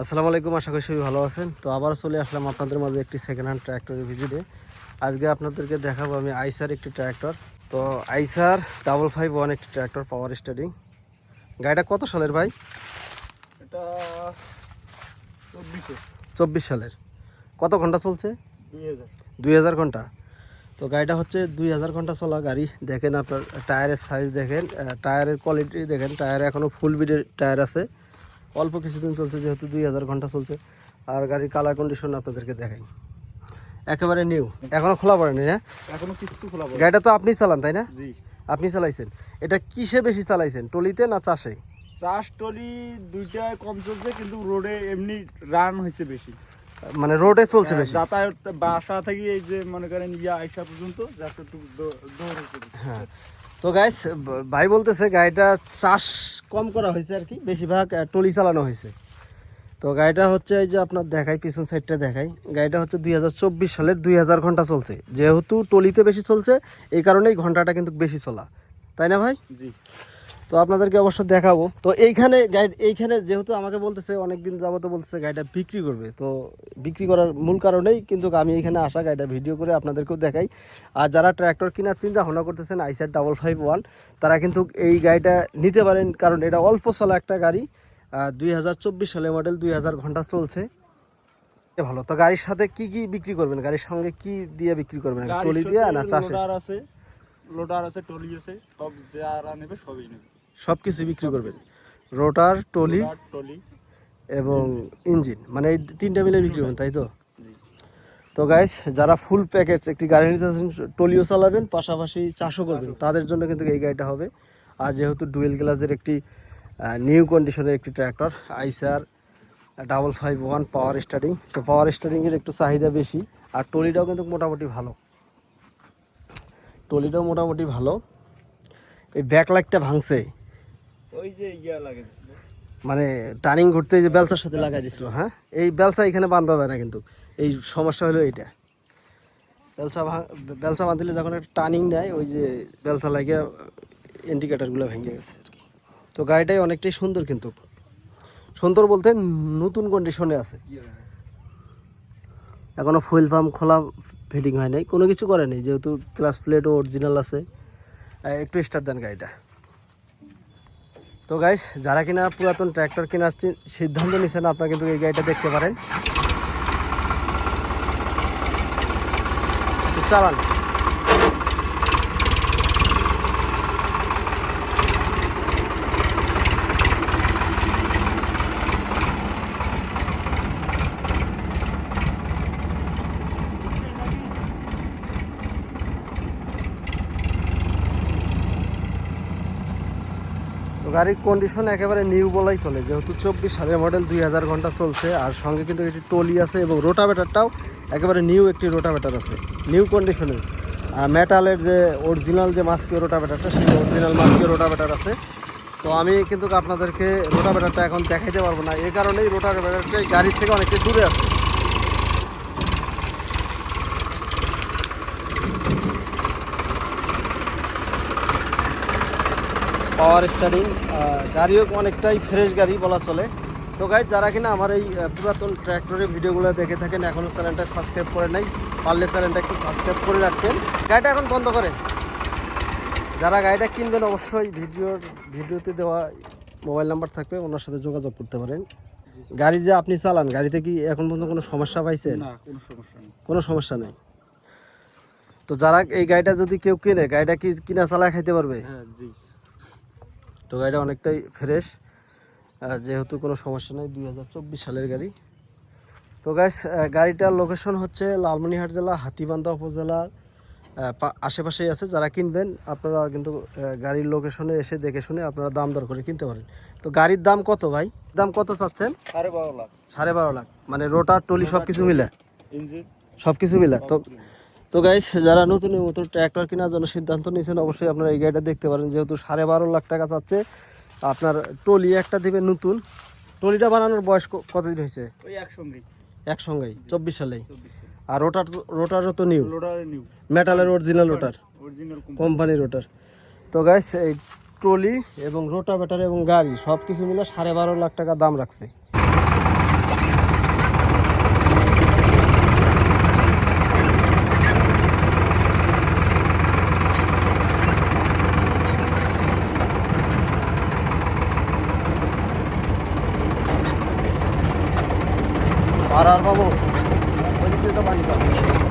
আসসালামু আলাইকুম আশা করি সবাই ভালো আছেন। তো আবারও চলে আসলাম আপনাদের মাঝে একটি সেকেন্ড হ্যান্ড ট্র্যাক্টরের ভিডিওতে আজকে আপনাদেরকে দেখাবো আমি আইসার একটি ট্র্যাক্টর তো আইসার ডাবল ফাইভ ওয়ান একটি ট্র্যাক্টর পাওয়ার স্টারিং গাড়িটা কত সালের ভাই? এটা চব্বিশ। সালের। কত ঘণ্টা চলছে? দুই হাজার। দুই হাজার ঘণ্টা। তো গাড়িটা হচ্ছে দুই হাজার ঘণ্টা চলা গাড়ি। দেখেন আপনার টায়ারের সাইজ দেখেন টায়ারের কোয়ালিটি দেখেন টায়ারে এখনও ফুল বিডের টায়ার আছে। অল্প কিছুদিন চলছে যেহেতু দুই হাজার ঘণ্টা চলছে। আর গাড়ির কালার কন্ডিশন আপনাদেরকে দেখাই। একেবারে নিউ এখনও খোলা পড়েনি হ্যাঁ এখনও কিচ্ছু খোলা পড়ে গাড়িটা তো আপনি চালান তাই না? জি। আপনি চালাইছেন। এটা কিসে বেশি চালাইছেন টলিতে না চাষে? চাষ টলি দুইটায় কম চলছে কিন্তু রোডে এমনি রান হয়েছে বেশি। মানে রোডে চলছে হ্যাঁ, বেশি? যাতায়াত বাসা থেকে এই যে মনে করেন ইয়া আইসা পর্যন্ত দৌড় হ্যাঁ। তো গাইস ভাই বলতেছে গাড়িটা চাষ কম করা হয়েছে আর কি, বেশিরভাগ টলি চালানো হয়েছে। তো গাড়িটা হচ্ছে এই যে আপনার দেখাই, পিছন সাইডটা দেখাই। গাড়িটা হচ্ছে দুই হাজার চব্বিশ সালের দুই হাজার ঘণ্টা চলছে। যেহেতু টলিতে বেশি চলছে, এই কারণেই ঘন্টাটা কিন্তু বেশি চলা। তাই না ভাই? জি। তো আপনাদেরকে অবশ্য দেখাবো। তো এইখানে গাইড এইখানে যেহেতু আমাকে বলতেছে অনেক দিন যাবত বলতেছে গাড়িটা বিক্রি করবে। তো বিক্রি করার মূল কারণেই কিন্তু আমি এখানে আসা গাড়িটা ভিডিও করে আপনাদেরকেও দেখাই। আর যারা ট্র্যাক্টর কেনার চিন্তা ভাবনা করতেছেন আইসার ডাবল ফাইভ ওয়ান তারা কিন্তু এই গাড়িটা নিতে পারেন। কারণ এটা অল্প চলা একটা গাড়ি। দুই হাজার চব্বিশ সালের মডেল দুই হাজার ঘণ্টা চলছে। এ ভালো। তো গাড়ির সাথে কি কি বিক্রি করবেন? গাড়ির সঙ্গে কি দিয়ে বিক্রি করবেন? টলি দিয়ে না চাষে লোডার আছে। লোডার আছে টলি আছে। সব যারা নেবে সবই নেবে। সব কিছু বিক্রি করবেন রোটার টলি এবং ইঞ্জিন। মানে এই তিনটা মিলে বিক্রি করবেন তাই তো? তো গাইস যারা ফুল প্যাকেজ একটি গাড়ি নিতে চাচ্ছেন টলিও চালাবেন পাশাপাশি চাষও করবেন। তাদের জন্য কিন্তু এই গাড়িটা হবে। আর যেহেতু ডুয়েল গ্লাসের একটি নিউ কন্ডিশনের একটি tractor Eicher double five one power starting তো পাওয়ার স্টার্টিংয়ের একটু চাহিদা বেশি আর টলিটাও কিন্তু মোটামুটি ভালো। টলিটাও মোটামুটি ভালো। এই ব্যাক লাইটটা ভাঙছে। ওই যে ইয়া মানে টার্নিং ঘুরতে যে বেলচার সাথে লাগাই দিছিল হ্যাঁ? এই বেলচা এখানে বান্ধা যায় না কিন্তু। এই সমস্যা হলো এইটা। বেলচা ভাঙ- বেলচা বাঁধলে যখন একটা টার্নিং নেয় ওই যে বেলচা লাগিয়ে ইন্ডিকেটারগুলো ভেঙে গেছে আর কি। তো গাড়িটাই অনেকটাই সুন্দর কিন্তু। সুন্দর বলতে নতুন কন্ডিশনে আছে। এখনও ফুয়েল পাম্প খোলা ফিটিং হয় নাই। কোনো কিছু করে নেই যেহেতু ক্লাস প্লেটও অরিজিনাল আছে। একটু স্টার্ট দেন গাড়িটা। তো গাইস যারা কিনা পুরাতন ট্র্যাক্টর কেনার সিদ্ধান্ত নিচ্ছেন আপনারা কিন্তু এই গাড়িটা দেখতে পারেন। চালান। গাড়ির কন্ডিশন একেবারে নিউ বলাই চলে। যেহেতু চব্বিশ সালের মডেল দুই হাজার ঘণ্টা চলছে, আর সঙ্গে কিন্তু একটি টলি আছে এবং রোটাভেটারটাও একেবারে নিউ একটি রোটাভেটার আছে নিউ কন্ডিশনের মেটালের যে অরিজিনাল যে মাস্কিও রোটাভেটারটা সেই অরিজিনাল মাস্কিও রোটাভেটার আছে। তো আমি কিন্তু আপনাদেরকে রোটাভেটারটা এখন দেখাইতে পারব না। এই কারণেই রোটাভেটারটা গাড়ির থেকে অনেকটা দূরে আছে। পাওয়ার স্টারিং গাড়িও অনেকটাই ফ্রেশ গাড়ি বলা চলে। তো গাই যারা কিনা আমার এই পুরাতন ট্র্যাক্টরের ভিডিওগুলো দেখে থাকেন এখনও চ্যানেলটা সাবস্ক্রাইব করে নাই পারলে চ্যানেলটা একটু সাবস্ক্রাইব করে রাখবেন গাড়িটা এখন বন্ধ করে। যারা গাড়িটা কিনবেন অবশ্যই ভিডিওর ভিডিওতে দেওয়া মোবাইল নাম্বার থাকবে ওনার সাথে যোগাযোগ করতে পারেন। গাড়ি যে আপনি চালান গাড়িতে কি এখন পর্যন্ত কোনো সমস্যা পাইছেন? কোনো সমস্যা নেই। কোনো সমস্যা নেই। তো যারা এই গাড়িটা যদি কেউ কিনে গাড়িটা কি কিনা চালায় খাইতে পারবে? হ্যাঁ জি। তো গাড়িটা অনেকটাই ফ্রেশ যেহেতু কোনো সমস্যা নেই দুই হাজার চব্বিশ সালের গাড়ি। তো গাইস গাড়িটার লোকেশন হচ্ছে লালমনিহাট জেলা হাতিবান্ধা উপজেলার আশেপাশেই আছে। যারা কিনবেন আপনারা কিন্তু গাড়ির লোকেশনে এসে দেখে শুনে আপনারা দাম দর করে কিনতে পারেন। তো গাড়ির দাম কত ভাই? দাম কত চাচ্ছেন? সাড়ে বারো লাখ। সাড়ে বারো লাখ। মানে রোটার টলি সব কিছু মিলে? ইঞ্জিন। সব কিছু মিলে। তো তো গাইস যারা নতুন মতো ট্র্যাক্টর কেনার জন্য সিদ্ধান্ত নিয়েছেন অবশ্যই আপনারা এই গাড়িটা দেখতে পারেন। যেহেতু সাড়ে বারো লাখ টাকা চাচ্ছে আপনার টলি একটা দিবে নতুন। টলিটা বানানোর বয়স কতদিন হয়েছে? একসঙ্গেই চব্বিশ সালেই। আর রোটার রোটারও তো নিউ মেটালের original rotor original company rotor তো গাইস এই ট্রলি এবং রোটাভেটার এবং গাড়ি সব কিছু মিলে সাড়ে বারো লাখ টাকা দাম রাখছে। আর আর বাবু ওই দিক দিয়ে তো পানি পাবো